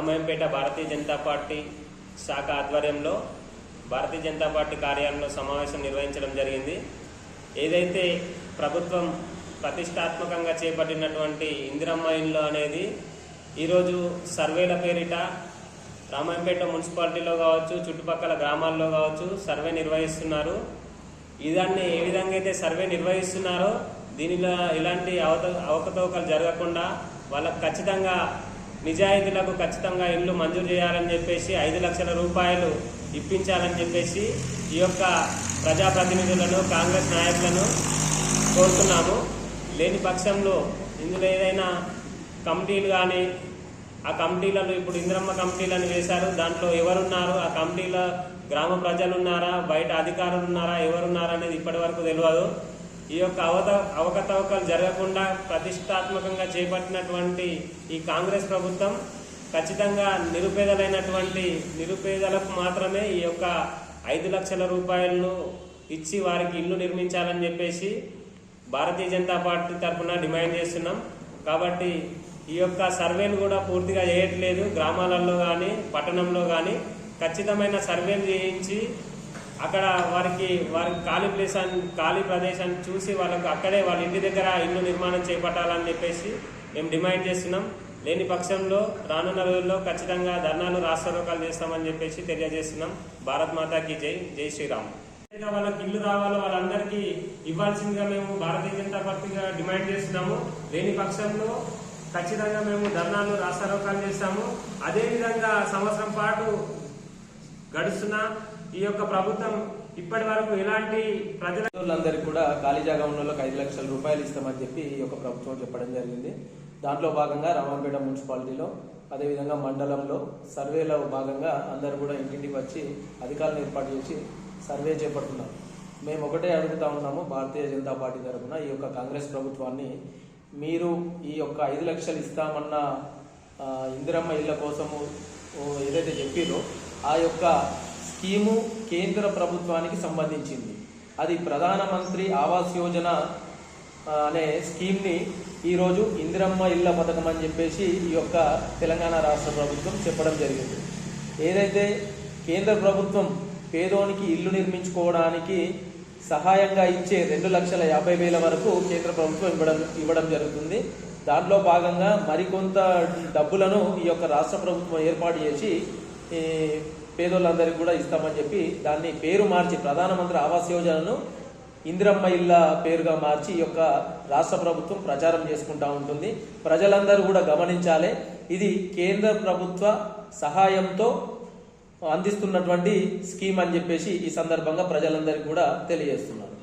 రామాయంపేట భారతీయ Janata party శాఖ ఆధ్వర్యంలో భారతీయ Janata party కార్యాలయంలో సమావేశం నిర్వహించడం జరిగింది. ఏదైతే ప్రభుత్వం ప్రతిష్టాత్మకంగా చేపట్టినటువంటి ఇందిరమ్మ ఇల్లు అనేది ఈరోజు సర్వేల పేరిట రామాయంపేట మున్సిపాలిటీలో కావచ్చు చుట్టుపక్కల గ్రామాల్లో కావచ్చు సర్వే నిర్వహిస్తున్నారు. ఇదాన్ని ఏ విధంగా అయితే సర్వే నిర్వహిస్తున్నారో దీనిలో ఇలాంటి అవత అవకతవకలు జరగకుండా వాళ్ళకు ఖచ్చితంగా నిజాయితీలకు ఖచ్చితంగా ఇల్లు మంజూరు చేయాలని చెప్పేసి ఐదు లక్షల రూపాయలు ఇప్పించాలని చెప్పేసి ఈ యొక్క ప్రజాప్రతినిధులను కాంగ్రెస్ నాయకులను కోరుతున్నాము. లేని పక్షంలో ఇందులో ఏదైనా కమిటీలు కానీ ఆ కమిటీలలో ఇప్పుడు ఇంద్రమ్మ కమిటీలను వేశారు. దాంట్లో ఎవరున్నారు? ఆ కమిటీల గ్రామ ప్రజలు ఉన్నారా బయట అధికారులు ఉన్నారా? ఎవరున్నారా అనేది ఇప్పటి వరకు తెలియదు. ఈ యొక్క అవత అవకతవకలు జరగకుండా ప్రతిష్టాత్మకంగా చేపట్టినటువంటి ఈ కాంగ్రెస్ ప్రభుత్వం ఖచ్చితంగా నిరుపేదలైనటువంటి నిరుపేదలకు మాత్రమే ఈ యొక్క ఐదు లక్షల రూపాయలను ఇచ్చి వారికి ఇల్లు నిర్మించాలని చెప్పేసి భారతీయ జనతా పార్టీ తరఫున డిమాండ్ చేస్తున్నాం. కాబట్టి ఈ యొక్క సర్వేలు కూడా పూర్తిగా చేయట్లేదు. గ్రామాలలో కానీ పట్టణంలో కానీ ఖచ్చితమైన సర్వేలు చేయించి అక్కడ వారికి వారికి ఖాళీ ప్లేసాన్ని ఖాళీ ప్రదేశాన్ని చూసి వాళ్ళకు అక్కడే వాళ్ళ ఇంటి దగ్గర ఇల్లు నిర్మాణం చేపట్టాలని చెప్పేసి మేము డిమాండ్ చేస్తున్నాం. లేని పక్షంలో రానున్న రోజుల్లో ఖచ్చితంగా ధర్నాలు రాష్ట్రోకాలు చేస్తామని చెప్పేసి తెలియజేస్తున్నాం. భారత్ మాతాకి జై జై శ్రీరామ్. వాళ్ళకి ఇల్లు రావాలో వాళ్ళందరికీ ఇవ్వాల్సిందిగా మేము భారతీయ జనతా పార్టీగా డిమాండ్ చేస్తున్నాము. లేని పక్షంలో ఖచ్చితంగా మేము ధర్నాలు రాష్ట్రోకాలు చేస్తాము. అదేవిధంగా సంవత్సరం పాటు గడుస్తున్న ఈ యొక్క ప్రభుత్వం ఇప్పటి వరకు ఎలాంటి ప్రజలందరికీ కూడా ఖాళీ జాగా ఉన్న వాళ్ళకి ఐదు లక్షల రూపాయలు ఇస్తామని చెప్పి ఈ యొక్క ప్రభుత్వం చెప్పడం జరిగింది. దాంట్లో భాగంగా రామంపేట మున్సిపాలిటీలో అదేవిధంగా మండలంలో సర్వేలో భాగంగా అందరూ కూడా ఇంటింటికి వచ్చి అధికారులను ఏర్పాటు చేసి సర్వే చేపడుతున్నారు. మేము ఒకటే అడుగుతా ఉన్నాము భారతీయ జనతా పార్టీ తరఫున ఈ యొక్క కాంగ్రెస్ ప్రభుత్వాన్ని మీరు ఈ యొక్క ఐదు లక్షలు ఇస్తామన్న ఇందిరమ్మ ఇళ్ళ కోసము ఏదైతే చెప్పిరో ఆ యొక్క స్కీము కేంద్ర ప్రభుత్వానికి సంబంధించింది. అది ప్రధానమంత్రి ఆవాస్ యోజన అనే స్కీమ్ని ఈరోజు ఇందిరమ్మ ఇళ్ళ పథకం అని చెప్పేసి ఈ యొక్క తెలంగాణ రాష్ట్ర ప్రభుత్వం చెప్పడం జరిగింది. ఏదైతే కేంద్ర ప్రభుత్వం పేదోనికి ఇల్లు నిర్మించుకోవడానికి సహాయంగా ఇచ్చే రెండు లక్షల యాభై వేల వరకు కేంద్ర ప్రభుత్వం ఇవ్వడం ఇవ్వడం జరుగుతుంది. దాంట్లో భాగంగా మరికొంత డబ్బులను ఈ యొక్క రాష్ట్ర ప్రభుత్వం ఏర్పాటు చేసి పేదోళ్ళందరికీ కూడా ఇస్తామని చెప్పి దాన్ని పేరు మార్చి ప్రధానమంత్రి ఆవాస్ యోజనను ఇందిరమ్మ ఇళ్ళ పేరుగా మార్చి ఈ యొక్క రాష్ట్ర ప్రభుత్వం ప్రచారం చేసుకుంటా ఉంటుంది. ప్రజలందరూ కూడా గమనించాలి. ఇది కేంద్ర ప్రభుత్వ సహాయంతో అందిస్తున్నటువంటి స్కీమ్ అని చెప్పేసి ఈ సందర్భంగా ప్రజలందరికీ కూడా తెలియజేస్తున్నారు